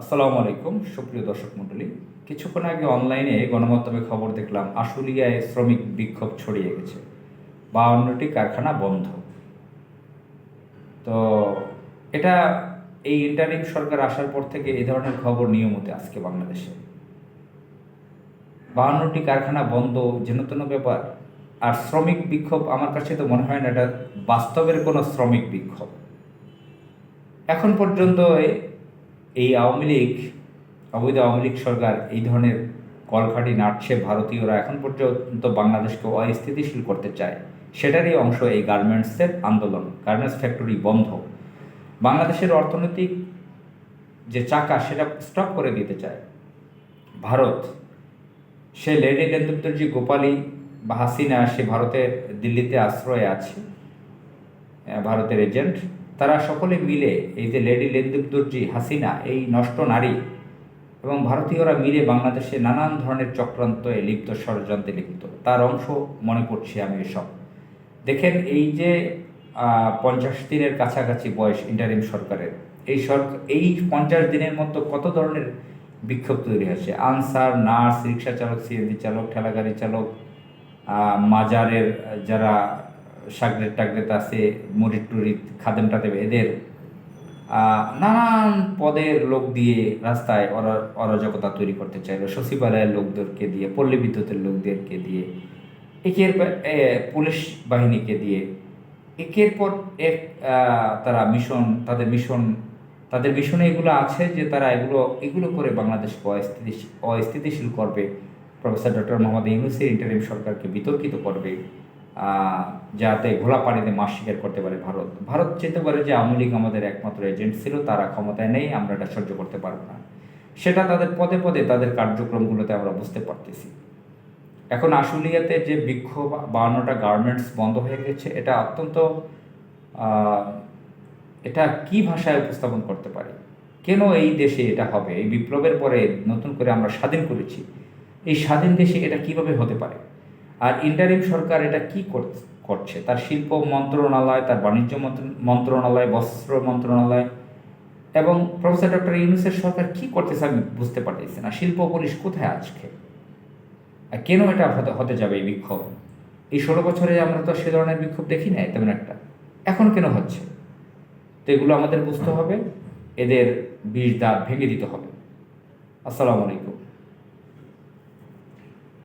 আসসালামু আলাইকুম, সুপ্রিয় দর্শক মণ্ডলী। কিছুক্ষণ আগে অনলাইনে গণমাধ্যমে খবর দেখলাম, আশুলিয়ায় শ্রমিক বিক্ষোভ ছড়িয়ে গেছে। বাউন্নটি কারখানা বন্ধ। তো এটা এই ইন্টারিম সরকার আসার পর থেকে এই ধরনের খবর নিয়মিত আজকে বাংলাদেশে। বাউন্নটি কারখানা বন্ধ যেন তেন ব্যাপার। আর শ্রমিক বিক্ষোভ, আমার কাছে তো মনে হয় না, এটা বাস্তবের কোনো শ্রমিক বিক্ষোভ। এখন পর্যন্ত এই আওয়ামী লীগ, অবৈধ আওয়ামী লীগ সরকার, এই ধরনের কলকাঠি নাটছে ভারতীয়রা এখন পর্যন্ত বাংলাদেশকে অস্থিতিশীল করতে চায়। সেটারই অংশ এই গার্মেন্টসের আন্দোলন, গার্মেন্টস ফ্যাক্টরি বন্ধ। বাংলাদেশের অর্থনৈতিক যে চাকা, সেটা স্টপ করে দিতে চায়। ভারত, সে লেডি লেন্দুদ্দর্জি গোপালী বা হাসিনা, সে ভারতের দিল্লিতে আশ্রয়ে আছে ভারতের এজেন্ট। তারা সকলে মিলে এই যে লেডি লেন্দুদ্দর্জি হাসিনা, এই নষ্ট নারী এবং ভারতীয়রা মিলে বাংলাদেশে নানান ধরনের চক্রান্ত লিপ্ত ষড়যন্ত্রে লিপ্ত। তার অংশ মনে করছি আমি এসব। দেখেন এই যে পঞ্চাশ দিনের কাছাকাছি বয়স ইন্টারিম সরকারের, এই সরকার এই পঞ্চাশ দিনের মতো কত ধরনের বিক্ষোভ তৈরি হয়েছে? আনসার, নার্স, রিক্সা চালক, সিএনজি চালক, ঠেলাগাড়ি চালক মাজারের যারা সাগরের টাগরেত আছে মরিদ টুরিদ খাদেম টাদেম, এদের নানান পদের লোক দিয়ে রাস্তায় অরা- অরাজকতা তৈরি করতে চাইলো। সচিবালয়ের লোকদেরকে দিয়ে, পল্লী বিদ্যুতের লোকদেরকে দিয়ে, একের পুলিশ বাহিনীকে দিয়ে, একের পর এক তারা মিশন, তাদের মিশন, তাদের মিশনে এগুলো আছে যে তারা এগুলো এগুলো করে বাংলাদেশকে অস্থিতিশীল অস্থিতিশীল করবে। প্রফেসর ডক্টর মোহাম্মদ ইউনুসের ইন্টারিম সরকারকে বিতর্কিত করবে। যাতে ঘোলা পানিতে মাস শিকার করতে পারে ভারত। ভারত চেতে পারে যে আওয়ামী লীগ আমাদের একমাত্র এজেন্ট ছিল, তারা ক্ষমতায় নেই, আমরা এটা সহ্য করতে পারব না। সেটা তাদের পদে পদে তাদের কার্যক্রমগুলোতে আমরা বুঝতে পারতেছি। এখন আশুলিয়াতে যে বিক্ষোভ, বাউন্নটা গার্মেন্টস বন্ধ হয়ে গেছে, এটা অত্যন্ত এটা কি ভাষায় উপস্থাপন করতে পারি? কেন এই দেশে এটা হবে? এই বিপ্লবের পরে নতুন করে আমরা স্বাধীন করেছি। এই স্বাধীন দেশে এটা কীভাবে হতে পারে? আর ইন্টারিম সরকার এটা কি কর- করছে? তার শিল্প মন্ত্রণালয়, তার বাণিজ্য মন্ত্রণালয়, বস্ত্র মন্ত্রণালয় এবং প্রফেসর ডক্টর ইউনুসের সরকার কি করতেছে আমি বুঝতে পারতেছি না। শিল্প পুলিশ কোথায় আজকে? আর কেন এটা হতে হতে যাবে এই বিক্ষোভ? এই ষোলো বছরে আমরা তো সে ধরনের বিক্ষোভ দেখি নাই, তেমন একটা। এখন কেন হচ্ছে? তো এগুলো আমাদের বুঝতে হবে। এদের বিষ দাঁত ভেঙে দিতে হবে। আসসালামু আলাইকুম।